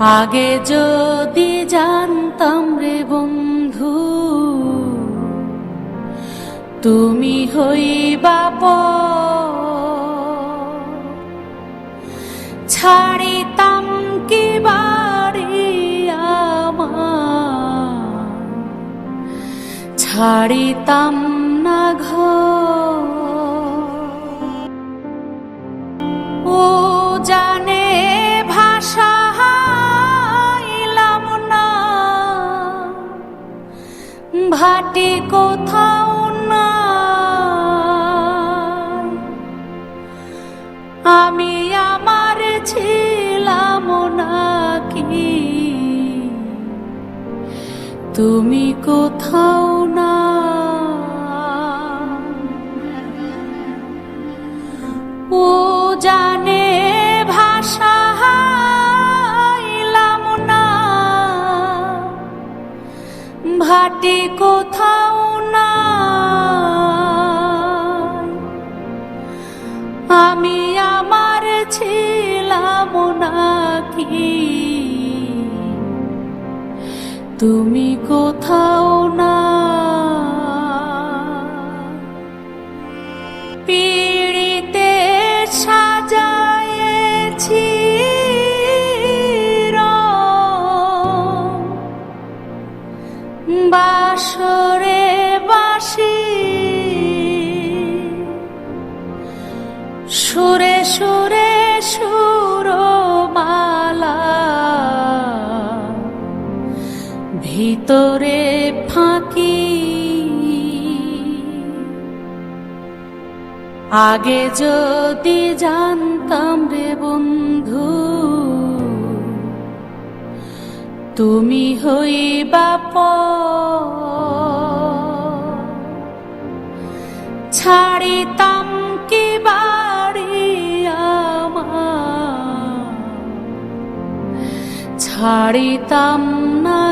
আগে যদি জানতাম রে বন্ধু, তুমি হইবা বাপ ছাড়িতাম কি বাড়ি ছাড়িতাম না ঘর। ও জানে ভাটি কোথাও না আমি আমার ছিলাম নাকি? তুমি কোথাও না ও জানে ভাটি কোথাও না আমি আমার ছিলাম নাকি? তুমি কোথাও না পিড়িতে সাজায়েছি বাসরে বাসি। সুরে সুরে সুরমালা। ভিতরে ফাঁকি। আগে যদি জানতাম রে বন্ধু তুমি হই বাপ ছাড়িতাম কি বাড়ি আমার? ছাড়িতাম না